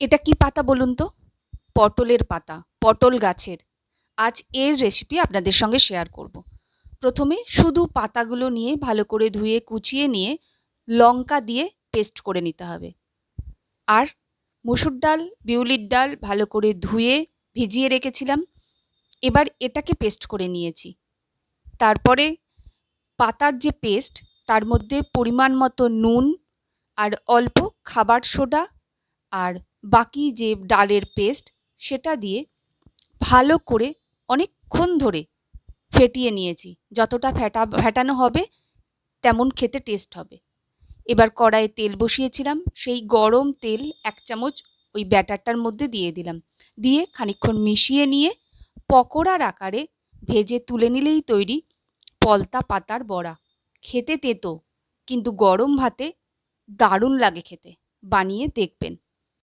এটা কি পাতা বলুন তো? পটলের পাতা, পটল গাছের। আজ এর রেসিপি আপনাদের সঙ্গে শেয়ার করব। প্রথমে শুধু পাতাগুলো নিয়ে ভালো করে ধুয়ে, কুচিয়ে নিয়ে লঙ্কা দিয়ে পেস্ট করে নিতে হবে। আর মুসুর ডাল, বিউলির ডাল ভালো করে ধুয়ে ভিজিয়ে রেখেছিলাম। এবার এটাকে পেস্ট করে নিয়েছি। তারপরে পাতার যে পেস্ট তার মধ্যে পরিমাণ মতো নুন আর অল্প খাবার সোডা আর বাকি যে ডালের পেস্ট, সেটা দিয়ে ভালো করে অনেকক্ষণ ধরে ফেটিয়ে নিয়েছি। যতটা ফেটা, ফেটানো হবে, তেমন খেতে টেস্ট হবে। এবার কড়াইয়ে তেল বসিয়েছিলাম। সেই গরম তেল এক চামচ ওই ব্যাটারটার মধ্যে দিয়ে দিলাম। দিয়ে খানিকক্ষণ মিশিয়ে নিয়ে পকোড়ার আকারে ভেজে তুলে নিলেই তৈরি পলতা পাতার বড়া। খেতে তেতো, কিন্তু গরম ভাতে দারুণ লাগে খেতে। বানিয়ে দেখবেন।